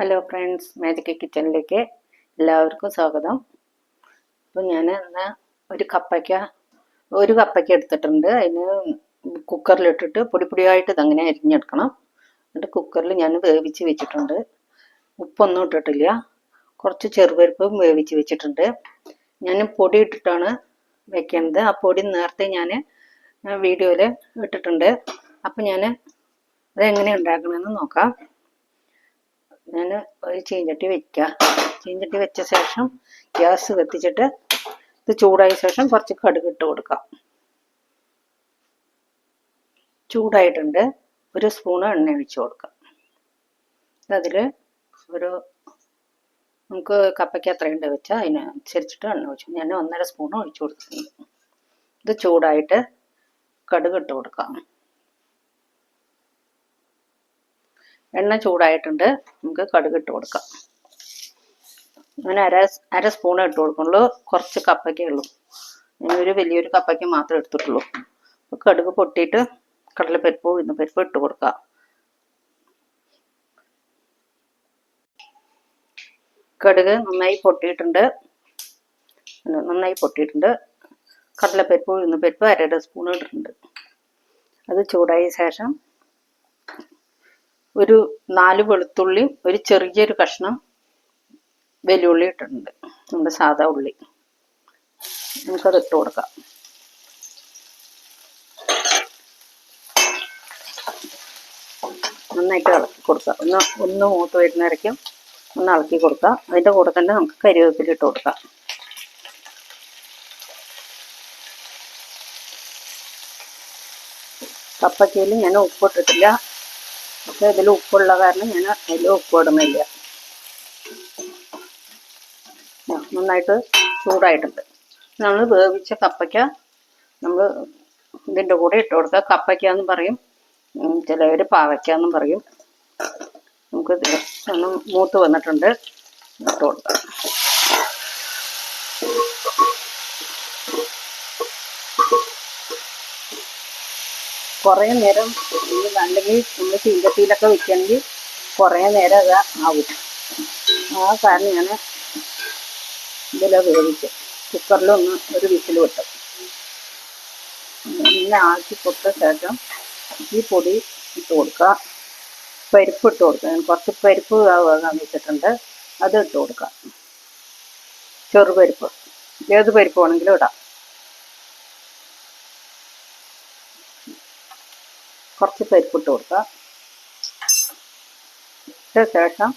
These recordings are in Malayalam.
ഹലോ ഫ്രണ്ട്സ് മാജിക് കിച്ചണിലേക്ക് എല്ലാവർക്കും സ്വാഗതം. അപ്പം ഞാൻ ഇന്ന് ഒരു കപ്പയ്ക്ക ഒരു കപ്പയ്ക്ക എടുത്തിട്ടുണ്ട്. അതിന് കുക്കറിലിട്ടിട്ട് പൊടി പൊടിയായിട്ട് ഇതങ്ങനെ അരിഞ്ഞെടുക്കണം. എന്നിട്ട് കുക്കറിൽ ഞാൻ വേവിച്ച് വെച്ചിട്ടുണ്ട്. ഉപ്പൊന്നും ഇട്ടിട്ടില്ല. കുറച്ച് ചെറുപരിപ്പും വേവിച്ച് വെച്ചിട്ടുണ്ട്. ഞാൻ പൊടി ഇട്ടിട്ടാണ് വെക്കുന്നത് ആ പൊടി നേരത്തെ ഞാൻ വീഡിയോയിൽ ഇട്ടിട്ടുണ്ട്. അപ്പം ഞാൻ അതെങ്ങനെ ഉണ്ടാക്കണമെന്ന് നോക്കാം. ഞാൻ ഒരു ചീഞ്ചട്ടി വെക്കുക ചീഞ്ചട്ടി വെച്ച ശേഷം ഗ്യാസ് കത്തിച്ചിട്ട് ഇത് ചൂടായ ശേഷം കുറച്ച് കടുക് ഇട്ട് കൊടുക്കാം. ചൂടായിട്ടുണ്ട്. ഒരു സ്പൂൺ എണ്ണ ഒഴിച്ചു കൊടുക്കാം. അതിൽ ഒരു നമുക്ക് കപ്പയ്ക്ക് എത്രയുണ്ട് വെച്ചാൽ അതിനനുസരിച്ചിട്ട് എണ്ണ ഒഴിച്ചു ഞാൻ ഒന്നര സ്പൂൺ ഒഴിച്ചു കൊടുത്തിട്ടുണ്ട്. ഇത് ചൂടായിട്ട് കടുക് ഇട്ട് കൊടുക്കാം. എണ്ണ ചൂടായിട്ടുണ്ട്. നമുക്ക് കടുക് ഇട്ട് കൊടുക്കാം. ഞാൻ അര അര സ്പൂൺ ഇട്ട് കൊടുക്കുള്ളൂ കുറച്ച് കപ്പയ്ക്കേ ഉള്ളൂ. ഞാനൊരു വലിയൊരു കപ്പയ്ക്ക് മാത്രമേ എടുത്തിട്ടുള്ളൂ. കടുക് പൊട്ടിയിട്ട് കടലപ്പരിപ്പ് ഉഴുന്ന പരിപ്പ് ഇട്ട് കൊടുക്കാം. കടുക് നന്നായി പൊട്ടിയിട്ടുണ്ട്. നന്നായി പൊട്ടിയിട്ടുണ്ട്. കടലപ്പരിപ്പ് ഉഴുന്ന പരിപ്പ് അര സ്പൂൺ ഇട്ടിട്ടുണ്ട്. അത് ചൂടായ ശേഷം ഒരു നാല് വെളുത്തുള്ളി ഒരു ചെറിയൊരു കഷ്ണം വെല്ലുള്ളി ഇട്ടിട്ടുണ്ട്. നമ്മുടെ സാധാ ഉള്ളി. നമുക്കത് ഇട്ട് കൊടുക്കാം. നന്നായിട്ട് ഇളക്കി കൊടുക്കുക ഒന്ന് ഒന്ന് മൂത്ത് വരുന്ന ഇറക്കും ഒന്ന് ഇളക്കി കൊടുക്കുക അതിന്റെ കൂടെ തന്നെ നമുക്ക് കരിവേപ്പില ഇട്ട് കൊടുക്കാം. കപ്പക്കയിൽ ഞാൻ ഉപ്പിട്ടിട്ടില്ല. പക്ഷെ ഇതിൽ ഉപ്പുള്ള കാരണം ഞാൻ അതിൽ ഉപ്പ് ഇടുന്നില്ല. നന്നായിട്ട് ചൂടായിട്ടുണ്ട്. നമ്മൾ വേവിച്ച കപ്പയ്ക്ക നമ്മൾ ഇതിന്റെ കൂടെ ഇട്ട് കൊടുക്കുക. കപ്പയ്ക്ക എന്ന് പറയും ചിലവർ പാവയ്ക്ക എന്നും പറയും. നമുക്ക് ഒന്ന് മൂത്ത് വന്നിട്ടുണ്ട് ഇട്ട് കൊടുക്കാം. കുറേ നേരം അല്ലെങ്കിൽ നമ്മൾ ചീന്തത്തിയിലൊക്കെ വെക്കുകയാണെങ്കിൽ കുറേ നേരം അത് ആവും. ആ കാരണം ഞാൻ ഇതിൽ വേവിച്ച് കുക്കറിലൊന്ന് ഒരു വിസിൽ വിട്ടു. ഇങ്ങനെ ആക്കി കൊടുത്ത ശേഷം ഈ പൊടി ഇട്ട് കൊടുക്കുക. പരിപ്പ് ഇട്ട് കൊടുക്കുക. കുറച്ച് പരിപ്പ് വേകാൻ വെച്ചിട്ടുണ്ട്. അത് ഇട്ട് കൊടുക്കുക. ചെറുപരിപ്പ്. ഏത് പരിപ്പ് വേണമെങ്കിലും ഇടാം. കുറച്ച് പരിപ്പിട്ട് കൊടുക്കുക. ഇട്ട ശേഷം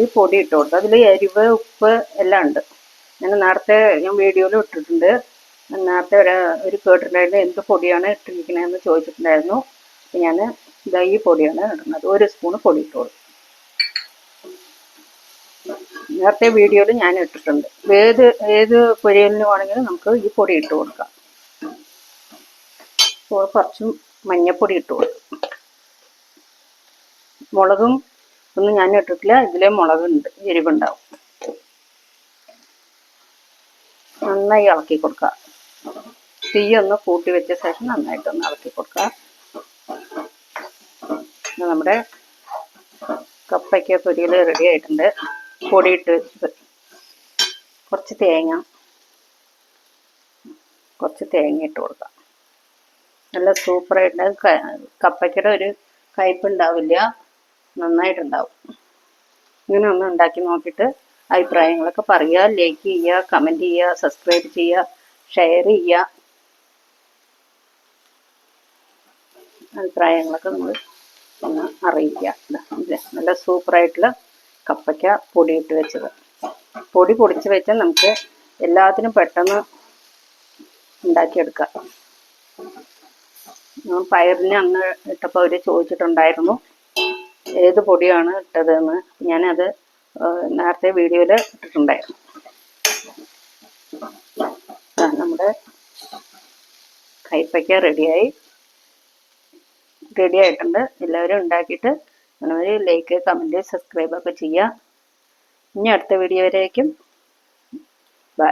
ഈ പൊടി ഇട്ട് കൊടുക്കുക. അതിൽ എരിവ് ഉപ്പ് എല്ലാം ഉണ്ട്. ഞാൻ നേരത്തെ ഞാൻ വീഡിയോയിൽ ഇട്ടിട്ടുണ്ട്. നേരത്തെ ഒരു കേട്ടിട്ടുണ്ടായിരുന്നു എന്ത് പൊടിയാണ് ഇട്ടിരിക്കണതെന്ന് ചോദിച്ചിട്ടുണ്ടായിരുന്നു. ഞാൻ ഇതാ ഈ പൊടിയാണ് ഇടുന്നത്. ഒരു സ്പൂണ് പൊടി ഇട്ട് കൊടുക്കും നേരത്തെ വീഡിയോയിൽ ഞാൻ ഇട്ടിട്ടുണ്ട്. ഏത് ഏത് പൊരിയലിനും വേണമെങ്കിലും നമുക്ക് ഈ പൊടി ഇട്ട് കൊടുക്കാം. കുറച്ചും മഞ്ഞപ്പൊടി ഇട്ടു കൊടുക്കും മുളകും ഒന്നും ഞാൻ ഇട്ടിട്ടില്ല. ഇതിലെ മുളകുണ്ട് എരിവുണ്ടാവും. നന്നായി ഇളക്കി കൊടുക്കുക തീ ഒന്ന് കൂട്ടി വെച്ച ശേഷം നന്നായിട്ട് ഒന്ന് ഇളക്കി കൊടുക്കുക നമ്മുടെ കപ്പയ്ക്ക പൊരിയിൽ റെഡി ആയിട്ടുണ്ട്. പൊടിയിട്ട് കുറച്ച് തേങ്ങ. കുറച്ച് തേങ്ങ ഇട്ട് കൊടുക്കാം. നല്ല സൂപ്പറായിട്ട് കപ്പയ്ക്കയുടെ ഒരു കയ്പ് ഉണ്ടാവില്ല നന്നായിട്ടുണ്ടാവും. ഇങ്ങനെ ഒന്ന് ഉണ്ടാക്കി നോക്കിയിട്ട് അഭിപ്രായങ്ങളൊക്കെ പറയുക. ലൈക്ക് ചെയ്യുക കമന്റ് ചെയ്യുക സബ്സ്ക്രൈബ് ചെയ്യുക ഷെയർ ചെയ്യുക. അഭിപ്രായങ്ങളൊക്കെ നമ്മൾ ഒന്ന് അറിയിക്കുക. നല്ല സൂപ്പറായിട്ടുള്ള കപ്പയ്ക്ക പൊടിയിട്ട് വെച്ചത്. പൊടി പൊടിച്ച് വെച്ചാൽ നമുക്ക് എല്ലാത്തിനും പെട്ടെന്ന് ഉണ്ടാക്കിയെടുക്കാം. പയറിന് അന്ന് ഇട്ടപ്പോൾ അവർ ചോദിച്ചിട്ടുണ്ടായിരുന്നു. ഏത് പൊടിയാണ് ഇട്ടതെന്ന്. ഞാനത് നേരത്തെ വീഡിയോയിൽ ഇട്ടിട്ടുണ്ടായിരുന്നു. നമ്മുടെ കൈപ്പയ്ക്ക റെഡിയായി. റെഡി ആയിട്ടുണ്ട്. എല്ലാവരും ഉണ്ടാക്കിയിട്ട് ഒരു ലൈക്ക് കമന്റ് സബ്സ്ക്രൈബ് ഒക്കെ ചെയ്യുക ഇനി അടുത്ത വീഡിയോ വരെയായിരിക്കും ബൈ